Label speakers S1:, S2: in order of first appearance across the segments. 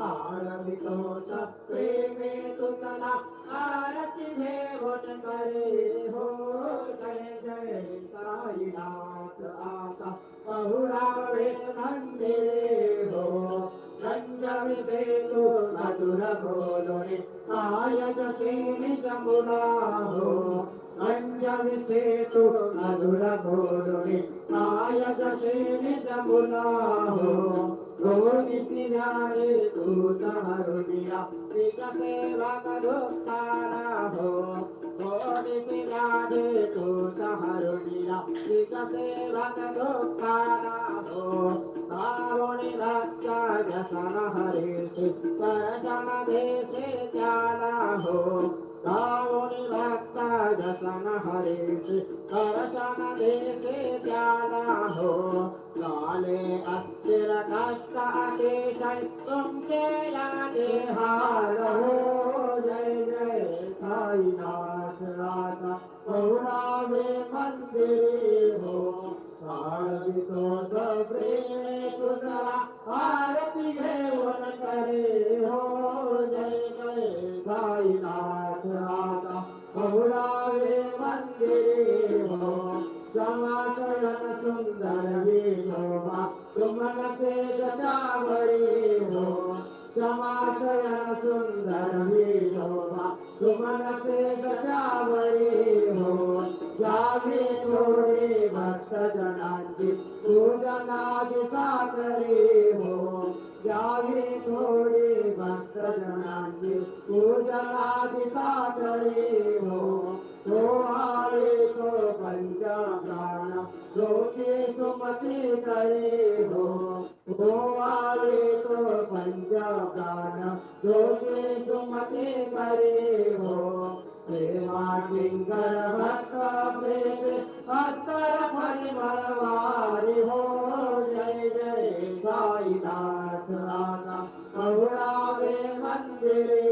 S1: आरवितो प्रेमे तुतला आरती घेऊन करे हो जय जय साईनाथ आता कहुरावे मंदिरे हो रंजविते तू मधुर बोलोने आय जसे निज मुला हो अंजविसे तू मधुर बोलोने आय जसे निज मुला हो। গৌর বিসিধারে দূতাহরুণিয়া বিকাশে ভাগধো স্থানা হো। গৌর বিসিধারে দূতাহরুণিয়া বিকাশে ভাগধো স্থানা कष्ट अतिशय तुमचे यादे हार जय जय साईनाथ राजा पौरावे मंदिरे हो काळवितो प्रेमे तुझा आरती घेऊन करे हो जय जय साईनाथ राजा पौरावे मंदिरे हो। समाशयन सुंदर विनोबा तुमन से जटावरी हो समाशयन सुंदर विनोबा तुमन से जटावरी हो जागे थोडे भक्त जनांची पूजनाची साकरी हो जागे थोडे भक्त जनांची पूजनाची साकरी हो तो आळे तो पंचप्राण ज्योती सुमती करे हो। तो आळे तो पंचप्राण ज्योती सुमती करे हो। सेवा किंकर भक्त प्रेम अत्तर परिमलवारी हो। जय जय साईनाथ राजा कौरावे मंदिरे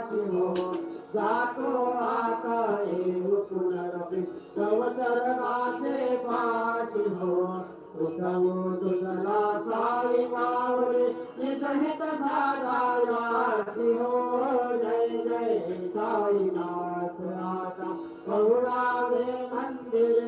S1: हो जातो आता येऊ पुनरपी अवचरणाचे पाशी हो उठवू तुझला साई मावळे निज हित साधायासी हो जय जय साईनाथ राजा कौरावे मंदिरे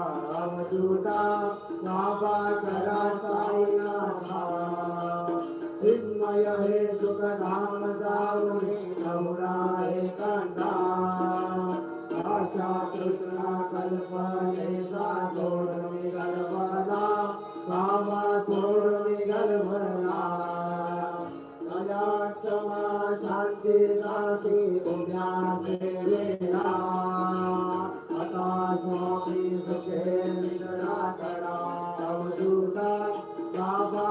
S1: बाबा करा साईनाथा चिन्मय हे सुखधाम जाऊने नवरा, हे कंदा आशा, कृष्णा कल्पनेचा सोडणे गलबला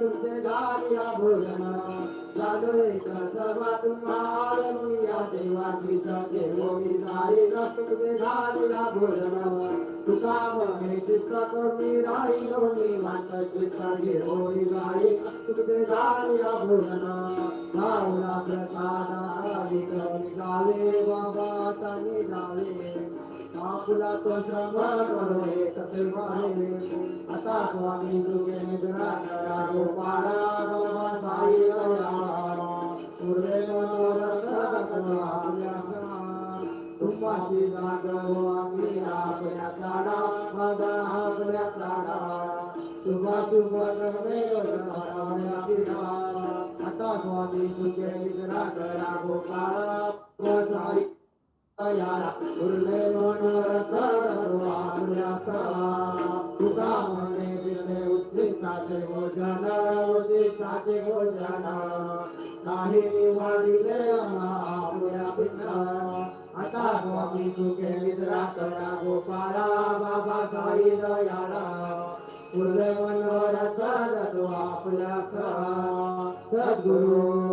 S1: तुमचे दारिया भोजन एक सर्वा तुम्हार या देवाची सगळे होनी गाई न तुमचे दारिया भोजन तुका मने चित्त कमी राही लोणी मात चित्त घे होनी गाई न तुमचे दारिया भोजन भावना प्रसादा बाबा तो श्रवण करो हे तसे वाहे आता स्वामी गोपाळा साई दया पूर्वे मनोरथ आपल्या तुपाची जागो आपल्या चाडा तुपा तुपा करणे आता स्वामी तुझे निद्रा करा गोपाळा आता स्वामी तुके निद्रा करा गोपाळा बाबा साई दयाला. उरले मनोरथ जातो आपल्या सद्गुरु